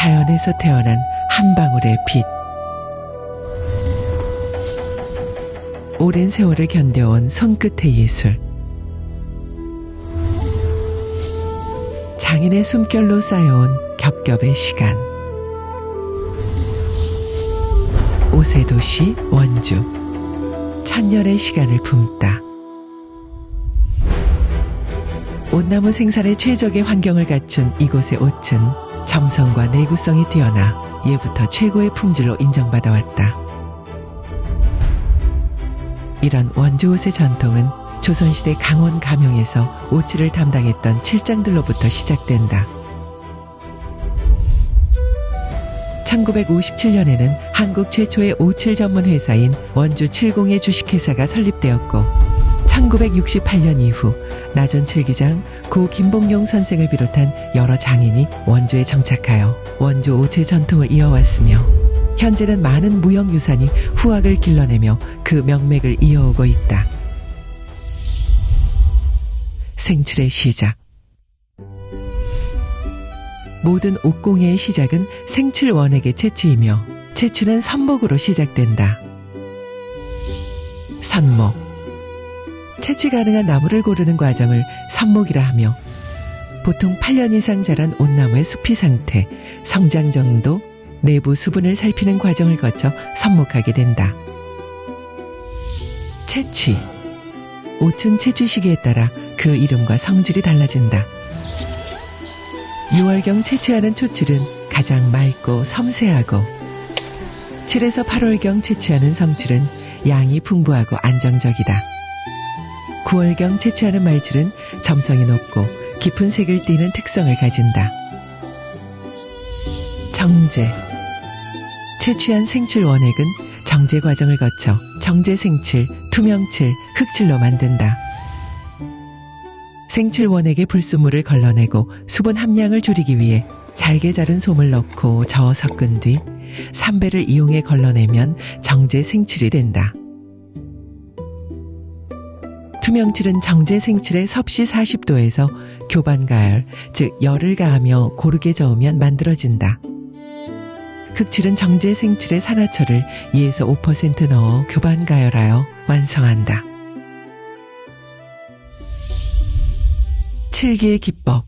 자연에서 태어난 한 방울의 빛. 오랜 세월을 견뎌온 손끝의 예술. 장인의 숨결로 쌓여온 겹겹의 시간. 오세 도시 원주. 천년의 시간을 품다. 온나무 생산의 최적의 환경을 갖춘 이곳의 옷은 점성과 내구성이 뛰어나 예부터 최고의 품질로 인정받아 왔다. 이런 원주 옷의 전통은 조선시대 강원 가명에서 오치를 담당했던 칠장들로부터 시작된다. 1957년에는 한국 최초의 오칠 전문 회사인 원주 칠공의 주식회사가 설립되었고 1968년 이후 나전 칠 기장 고 김봉용 선생을 비롯한 여러 장인이 원주에 정착하여 원주 오체 전통을 이어왔으며 현재는 많은 무형유산이 후학을 길러내며 그 명맥을 이어오고 있다. 생칠의 시작 모든 옥공예의 시작은 원액의 채취이며 채취는 선목으로 시작된다. 선목 채취 가능한 나무를 고르는 과정을 선목이라 하며 보통 8년 이상 자란 온나무의 수피 상태, 성장 정도, 내부 수분을 살피는 과정을 거쳐 선목하게 된다. 채취 옷은 채취 시기에 따라 그 이름과 성질이 달라진다. 6월경 채취하는 초칠은 가장 맑고 섬세하고 7에서 8월경 채취하는 성칠은 양이 풍부하고 안정적이다. 9월경 채취하는 말칠은 점성이 높고 깊은 색을 띠는 특성을 가진다. 정제 채취한 생칠 원액은 정제 과정을 거쳐 정제 생칠, 투명칠, 흑칠로 만든다. 생칠 원액의 불순물을 걸러내고 수분 함량을 줄이기 위해 잘게 자른 솜을 넣고 저어 섞은 뒤 삼배를 이용해 걸러내면 정제 생칠이 된다. 투명칠은 정제 생칠의 섭씨 40도에서 교반 가열, 즉 열을 가하며 고르게 저으면 만들어진다. 흑칠은 정제 생칠의 산화철을 2에서 5% 넣어 교반 가열하여 완성한다. 칠기의 기법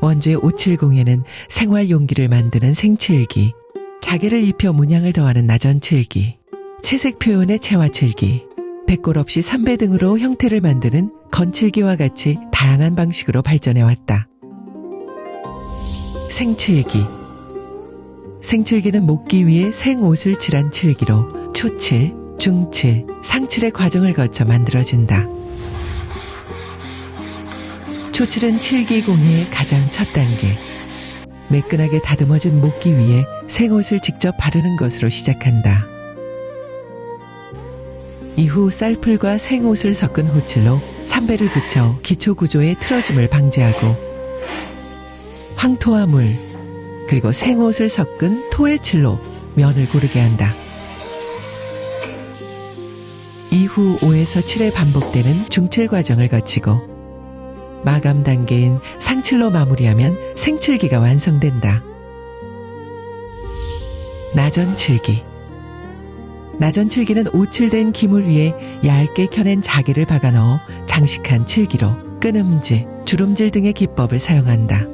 원주의 570에는 생활 용기를 만드는 생칠기, 자개를 입혀 문양을 더하는 나전칠기, 채색 표현의 채화칠기, 백골 없이 삼배 등으로 형태를 만드는 건칠기와 같이 다양한 방식으로 발전해 왔다. 생칠기 생칠기는 목기 위에 생옷을 칠한 칠기로 초칠, 중칠, 상칠의 과정을 거쳐 만들어진다. 초칠은 칠기 공예의 가장 첫 단계. 매끈하게 다듬어진 목기 위에 생옷을 직접 바르는 것으로 시작한다. 이후 쌀풀과 생옷을 섞은 호칠로 삼배를 붙여 기초 구조의 틀어짐을 방지하고 황토와 물 그리고 생옷을 섞은 토의 칠로 면을 고르게 한다. 이후 5에서 7회 반복되는 중칠 과정을 거치고 마감 단계인 상칠로 마무리하면 생칠기가 완성된다. 나전칠기 나전 칠기는 오칠된 기물 위에 얇게 켜낸 자개를 박아 넣어 장식한 칠기로 끈음질, 주름질 등의 기법을 사용한다.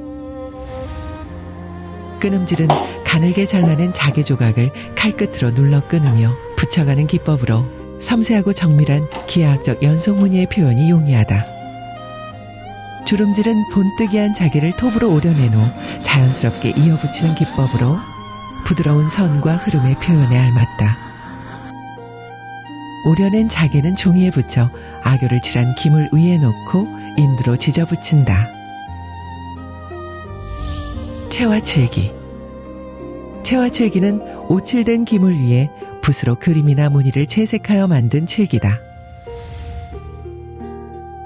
끈음질은 가늘게 잘라낸 자개 조각을 칼끝으로 눌러 끊으며 붙여가는 기법으로 섬세하고 정밀한 기하학적 연속 무늬의 표현이 용이하다. 주름질은 본뜨기한 자개를 톱으로 오려낸 후 자연스럽게 이어붙이는 기법으로 부드러운 선과 흐름의 표현에 알맞다. 오려낸 자개는 종이에 붙여 악교를 칠한 김을 위에 놓고 인두로 지져붙인다. 채화칠기 채화칠기는 오칠된 김을 위에 붓으로 그림이나 무늬를 채색하여 만든 칠기다.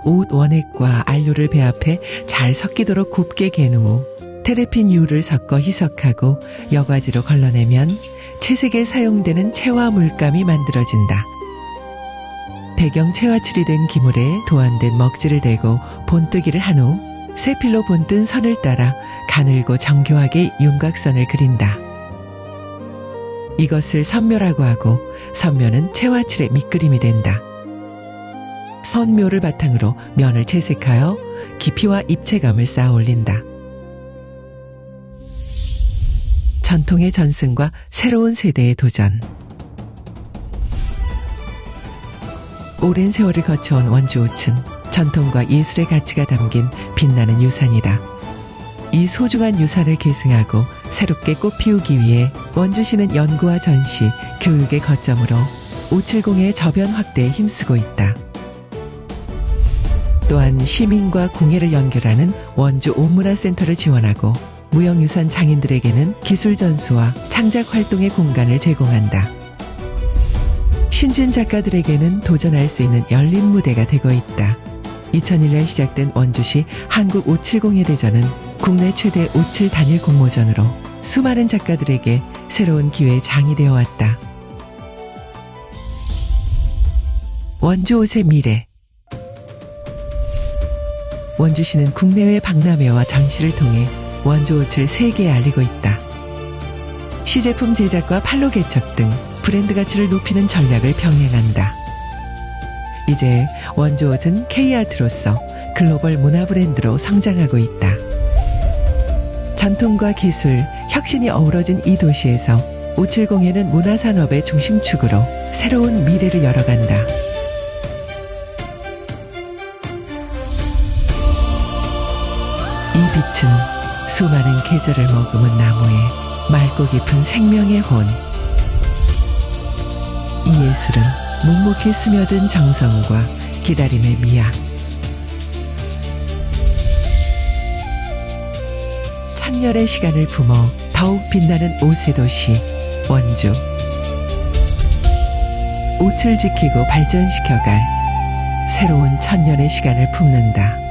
옷 원액과 안료를 배합해 잘 섞이도록 곱게 개는 후 테레핀 유를 섞어 희석하고 여과지로 걸러내면 채색에 사용되는 채화 물감이 만들어진다. 배경 채화칠이 된 기물에 도안된 먹지를 대고 본뜨기를 한후 세필로 본뜬 선을 따라 가늘고 정교하게 윤곽선을 그린다. 이것을 선묘라고 하고 선묘는 채와 칠의 밑그림이 된다. 선묘를 바탕으로 면을 채색하여 깊이와 입체감을 쌓아 올린다. 전통의 전승과 새로운 세대의 도전. 오랜 세월을 거쳐온 원주옷은 전통과 예술의 가치가 담긴 빛나는 유산이다. 이 소중한 유산을 계승하고 새롭게 꽃피우기 위해 원주시는 연구와 전시, 교육의 거점으로 570의 저변 확대에 힘쓰고 있다. 또한 시민과 공예를 연결하는 원주 온문화센터를 지원하고 무형유산 장인들에게는 기술 전수와 창작 활동의 공간을 제공한다. 신진 작가들에게는 도전할 수 있는 열린 무대가 되고 있다. 2001년 시작된 원주시 한국 570의 대전은 국내 최대 57 단일 공모전으로 수많은 작가들에게 새로운 기회의 장이 되어 왔다. 원주 옷의 미래 원주시는 국내외 박람회와 전시를 통해 원주 옷을 세계에 알리고 있다. 시제품 제작과 판로 개척 등 브랜드 가치를 높이는 전략을 병행한다. 이제 원주 옷은 K아트로서 글로벌 문화 브랜드로 성장하고 있다. 전통과 기술, 혁신이 어우러진 이 도시에서 570에는 문화산업의 중심축으로 새로운 미래를 열어간다. 이 빛은 수많은 계절을 머금은 나무의 맑고 깊은 생명의 혼. 이 예술은 묵묵히 스며든 정성과 기다림의 미학. 천년의 시간을 품어 더욱 빛나는 옷의 도시 원주. 옷을 지키고 발전시켜갈 새로운 천년의 시간을 품는다.